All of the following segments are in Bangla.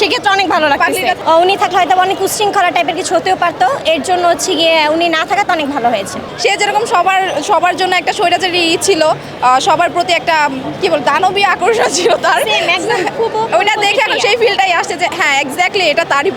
সেক্ষেত্রে অনেক ভালো লাগছে উনি থাকলে হয়তো অনেক উশৃঙ্খলা টাইপের কিছু হতেও পারতো। এর জন্য হচ্ছে গিয়ে উনি না থাকাতে অনেক ভালো হয়েছে। সে যেরকম সবার সবার জন্য একটা স্বৈরাচারী ই ছিল সবার প্রতি একটা কি বল দানবীয় আকর্ষণ ছিল তার। ওইটা দেখে এখন সেই ফিলটাই আসছে যে হ্যাঁ এক্স্যাক্টলি এটা তারই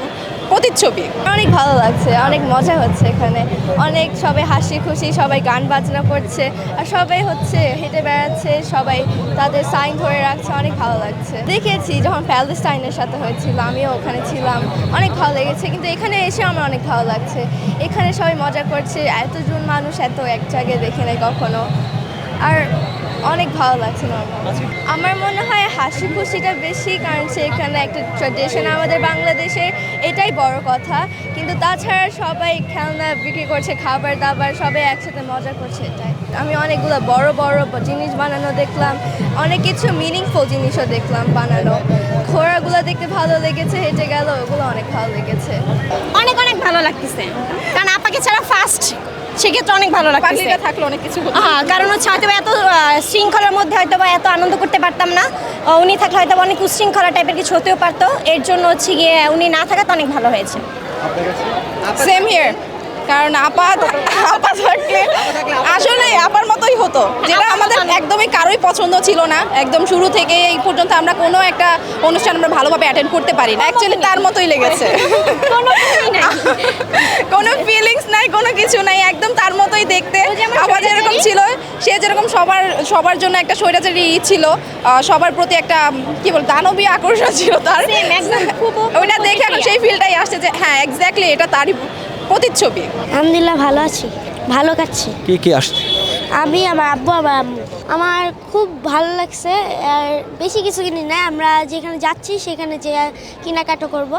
প্রতিচ্ছবি। অনেক ভালো লাগছে, অনেক মজা হচ্ছে এখানে। অনেক সবাই হাসি খুশি, সবাই গান বাজনা করছে, আর সবাই হচ্ছে হেঁটে বেড়াচ্ছে, সবাই তাদের সাইন ধরে রাখছে, অনেক ভালো লাগছে। দেখেছি যখন প্যালেস্টাইনের সাথে হয়েছিল, আমিও ওখানে ছিলাম, অনেক ভালো লেগেছে, কিন্তু এখানে এসে আমার অনেক ভালো লাগছে। এখানে সবাই মজা করছে, এতজন মানুষ এত এক জায়গায় দেখে নেই কখনো। আর অনেক ভালো লাগছে আমার মনে হয় হাসি খুশিটা বেশি, কারণ সেখানে একটা ট্র্যাডিশন আমাদের বাংলাদেশের এটাই বড় কথা। কিন্তু তাছাড়া সবাই খেলনা বিক্রি করছে, খাবার দাবার, সবাই একসাথে মজা করছে এটাই। আমি অনেকগুলো বড় বড় জিনিস বানানো দেখলাম, অনেক কিছু মিনিংফুল জিনিসও দেখলাম বানানো। ঘোড়াগুলো দেখতে ভালো লেগেছে, হেঁটে গেল, ওগুলো অনেক ভালো লেগেছে। অনেক অনেক ভালো লাগতেছে। কারণ আপাকে ছাড়া ফার্স্ট সেক্ষেত্রে অনেক ভালো পাগলিটা থাকলে অনেক কিছু হ্যাঁ কারণ হচ্ছে হয়তো এত শৃঙ্খলার মধ্যে হয়তো বা এত আনন্দ করতে পারতাম না। উনি থাকলে হয়তো অনেক উশৃঙ্খলা টাইপের কিছু হতেও পারতো। এর জন্য হচ্ছে গিয়ে উনি না থাকাতে অনেক ভালো হয়েছে। সেম হিয়ার কারণ আপা আপা থাকলে আসলে আপার মতোই হতো। যেটা আমাদের একদমই কারোই পছন্দ ছিল না। একদম শুরু থেকে এই পর্যন্ত আমরা কোনো একটা অনুষ্ঠান আমরা ভালোভাবে অ্যাটেন্ড করতে পারি না। অ্যাকচুয়ালি তার মতোই লেগেছে। কোনো ফিলিংস নাই কোনো কিছু নাই একদম তার মতোই দেখতে। আবার যেরকম ছিল সে যেরকম সবার সবার জন্য একটা স্বৈরাচারী ই ছিল সবার প্রতি একটা কি বল দানবীয় আকর্ষণ ছিল তার। Same, একদম খুব ওইটা দেখে এখন সেই ফিলটাই আসছে যে হ্যাঁ এক্স্যাক্টলি এটা তারই প্রতিচ্ছবি। আলহামদুলিল্লাহ ভালো আছি ভালো কাটছে। কে কে আসছে? আমি আমার আব্বু আমার আম্মু। আমার খুব ভালো লাগছে আর বেশি কিছু কিনি না আমরা যেখানে যাচ্ছি সেখানে যে কেনাকাটা করব।